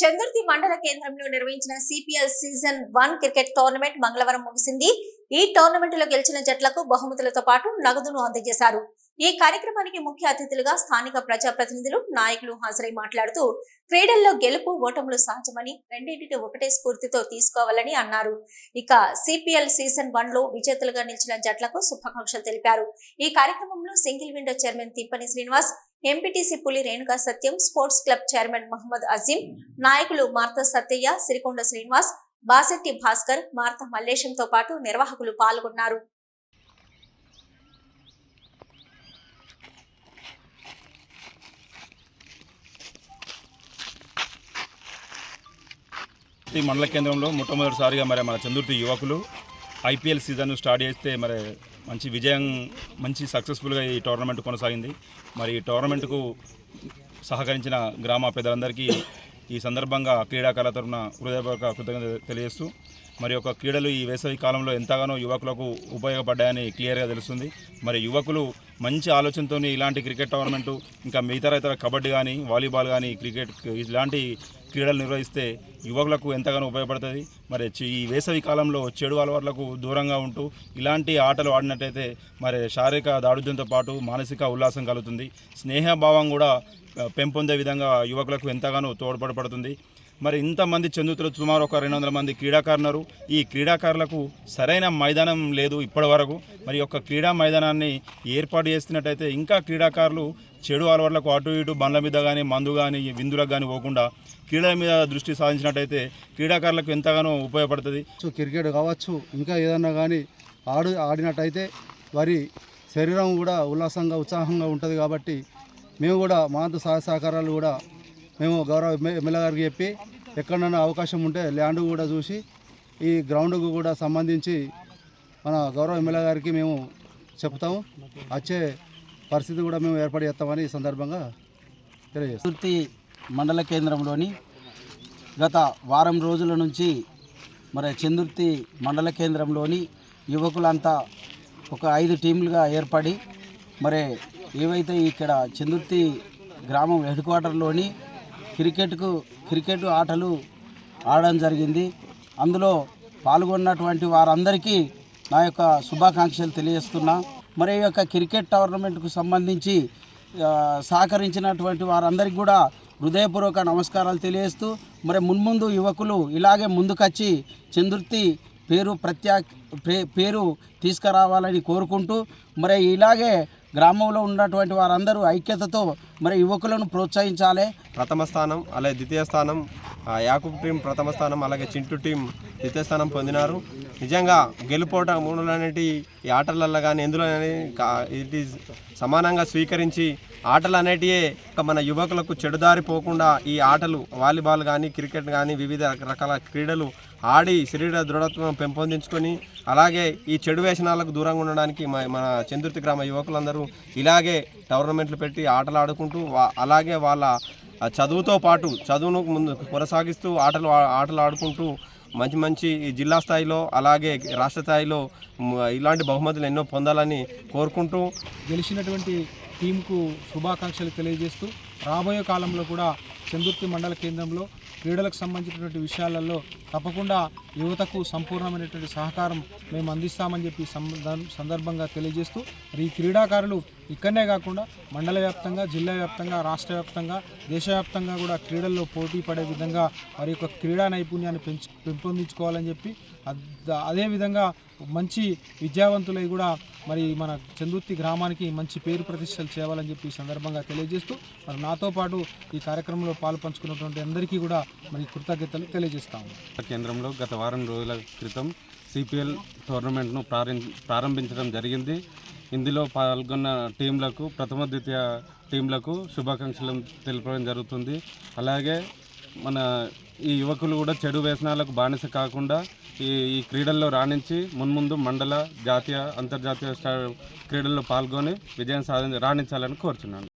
చందుర్తి మండల కేంద్రంలో నిర్వహించిన CPL season one cricket tournament మంగళవారం ముగిసింది. ఈ టోర్నమెంట్లో గెలిచిన జట్లకు బహుమతులతో పాటు నగదును అందజేశారు. ఈ కార్యక్రమానికి ముఖ్య అతిథులుగా స్థానిక ప్రజాప్రతినిధులు నాయకులు హాజరై మాట్లాడుతూ క్రీడల్లో గెలుపు ఓటములు సహజమని రెండింటిని ఒకటే స్ఫూర్తితో తీసుకోవాలని అన్నారు. ఇక సిపిఎల్ సీజన్ వన్లో విజేతలుగా నిలిచిన జట్లకు శుభాకాంక్షలు తెలిపారు. ఈ కార్యక్రమంలో single window chairman Tippani Srinivas MPTC Puli Renuka Satyam sports club chairman Mohammed Azeem నాయకులు మార్త సత్తయ్య సిరికొండ శ్రీనివాస్ బాసెట్టి భాస్కర్ మార్త మల్లేశంతో పాటు నిర్వాహకులు పాల్గొన్నారు. ఈ మండల కేంద్రంలో మొట్టమొదటిసారిగా మరి మన చందుర్తి యువకులు ఐపీఎల్ సీజన్ స్టార్ట్ చేస్తే మరి మంచి విజయం మంచి సక్సెస్ఫుల్గా ఈ టోర్నమెంట్ కొనసాగింది. మరి ఈ టోర్నమెంట్కు సహకరించిన గ్రామ పెద్దలందరికీ ఈ సందర్భంగా క్రీడాకారుల తరఫున హృదయపూర్వక కృతజ్ఞత తెలియజేస్తూ మరి యొక్క క్రీడలు ఈ వేసవి కాలంలో ఎంతగానో యువకులకు ఉపయోగపడ్డాయని క్లియర్గా తెలుస్తుంది. మరి యువకులు మంచి ఆలోచనతో ఇలాంటి క్రికెట్ టోర్నమెంటు ఇంకా మిగతా ఇతర కబడ్డీ కానీ వాలీబాల్ కానీ క్రికెట్ ఇలాంటి క్రీడలు నిర్వహిస్తే యువకులకు ఎంతగానో ఉపయోగపడుతుంది. మరి ఈ వేసవి కాలంలో చెడు అలవాట్లకు దూరంగా ఉంటూ ఇలాంటి ఆటలు ఆడినట్టయితే మరి శారీరక దాడుద్యంతో పాటు మానసిక ఉల్లాసం కలుగుతుంది. స్నేహభావం కూడా పెంపొందే విధంగా యువకులకు ఎంతగానో తోడ్పడపడుతుంది. మరి ఇంతమంది చెందుతులు సుమారు ఒక రెండు వందల మంది క్రీడాకారులు ఈ క్రీడాకారులకు సరైన మైదానం లేదు ఇప్పటి వరకు మరి యొక్క క్రీడా మైదానాన్ని ఏర్పాటు చేస్తున్నట్టయితే ఇంకా క్రీడాకారులు చెడు అలవాట్లకు అటు ఇటు బండ్ల మీద కానీ మందు కానీ విందులకు కానీ పోకుండా క్రీడల మీద దృష్టి సాధించినట్టయితే క్రీడాకారులకు ఎంతగానో ఉపయోగపడుతుంది. క్రికెట్ కావచ్చు ఇంకా ఏదన్నా కానీ ఆడు ఆడినట్టయితే వారి శరీరం కూడా ఉల్లాసంగా ఉత్సాహంగా ఉంటుంది కాబట్టి మేము కూడా మా సహ సహాయ సహకారాలు కూడా మేము గౌరవ ఎమ్మెల్యే గారికి చెప్పి ఎక్కడైనా అవకాశం ఉంటే ల్యాండ్ కూడా చూసి ఈ గ్రౌండ్కు కూడా సంబంధించి మన గౌరవ ఎమ్మెల్యే గారికి మేము చెప్తాము. వచ్చే పరిస్థితి కూడా మేము ఏర్పాటు చేస్తామని ఈ సందర్భంగా తెలియజేస్తాం. మండల కేంద్రంలోని గత వారం రోజుల నుంచి మరి చందుర్తి మండల కేంద్రంలోని యువకులంతా ఒక ఐదు టీంలుగా ఏర్పడి మరి ఏవైతే ఇక్కడ చందుర్తి గ్రామం హెడ్ క్వార్టర్లోని క్రికెట్కు క్రికెట్ ఆటలు ఆడడం జరిగింది. అందులో పాల్గొన్నటువంటి వారందరికీ నా యొక్క శుభాకాంక్షలు తెలియజేస్తున్నా. మరి యొక్క క్రికెట్ టోర్నమెంట్కు సంబంధించి సహకరించినటువంటి వారందరికీ కూడా హృదయపూర్వక నమస్కారాలు తెలియజేస్తూ మరి మున్ముందు యువకులు ఇలాగే ముందుకొచ్చి చంద్రుతి పేరు ప్రత్యా పే- పేరు తీసుకురావాలని కోరుకుంటూ మరి ఇలాగే గ్రామంలో ఉన్నటువంటి వారందరూ ఐక్యతతో మరి యువకులను ప్రోత్సహించాలి. ప్రథమ స్థానం అలాగే ద్వితీయ స్థానం యాకూబ్ టీం ప్రథమ స్థానం అలాగే చింటూ టీం ద్వితీయ స్థానం పొందినారు. నిజంగా గెలుపోట మూడు ఈ ఆటలలో కానీ ఎందులో ఇట్ ఈజ్ సమానంగా స్వీకరించి ఆటలు అనేటివే ఒక మన యువకులకు చెడుదారి పోకుండా ఈ ఆటలు వాలీబాల్ కానీ క్రికెట్ కానీ వివిధ రకాల క్రీడలు ఆడి శరీర దృఢత్వం పెంపొందించుకొని అలాగే ఈ చెడు వేషనాలకు దూరంగా ఉండడానికి మన చంద్రుతి గ్రామ యువకులందరూ ఇలాగే టోర్నమెంట్లు పెట్టి ఆటలు ఆడుకుంటూ వా- అలాగే వాళ్ళ చదువుతో పాటు చదువును ముందు కొనసాగిస్తూ ఆటలు ఆటలు ఆడుకుంటూ మంచి మంచి జిల్లా స్థాయిలో అలాగే రాష్ట్ర స్థాయిలో ఇలాంటి బహుమతులు ఎన్నో పొందాలని కోరుకుంటూ గెలిచినటువంటి టీంకు శుభాకాంక్షలు తెలియజేస్తూ రాబోయే కాలంలో కూడా చందుర్తి మండల కేంద్రంలో క్రీడలకు సంబంధించినటువంటి విషయాలలో తప్పకుండా యువతకు సంపూర్ణమైనటువంటి సహకారం మేము అందిస్తామని చెప్పి సందర్భంగా తెలియజేస్తూ ఈ క్రీడాకారులు ఇక్కడనే కాకుండా మండల వ్యాప్తంగా జిల్లా వ్యాప్తంగా రాష్ట్ర వ్యాప్తంగా దేశవ్యాప్తంగా కూడా క్రీడల్లో పోటీ పడే విధంగా వారి యొక్క క్రీడా నైపుణ్యాన్ని పెంచు పెంపొందించుకోవాలని చెప్పి అదేవిధంగా మంచి విద్యావంతులై కూడా మరి మన చందుర్తి గ్రామానికి మంచి పేరు ప్రతిష్టలు చేయాలని చెప్పి ఈ సందర్భంగా తెలియజేస్తూ మరి నాతో పాటు ఈ కార్యక్రమంలో పాల్పంచుకున్నటువంటి అందరికీ కూడా మరి కృతజ్ఞతలు తెలియజేస్తాము కేంద్రంలో గత వారం రోజుల క్రితం సిపిఎల్ టోర్నమెంట్ను ప్రారంభించడం జరిగింది. ఇందులో పాల్గొన్న టీంలకు ప్రథమ ద్వితీయ టీంలకు శుభాకాంక్షలు తెలపడం జరుగుతుంది. అలాగే మన ఈ యువకులు కూడా చెడు వ్యసనాలకు బానిస కాకుండా ఈ ఈ క్రీడల్లో రాణించి మున్ముందు మండల జాతీయ అంతర్జాతీయ స్థా- క్రీడల్లో పాల్గొని విజయం సాధించి రాణించాలని కోరుచున్నాను.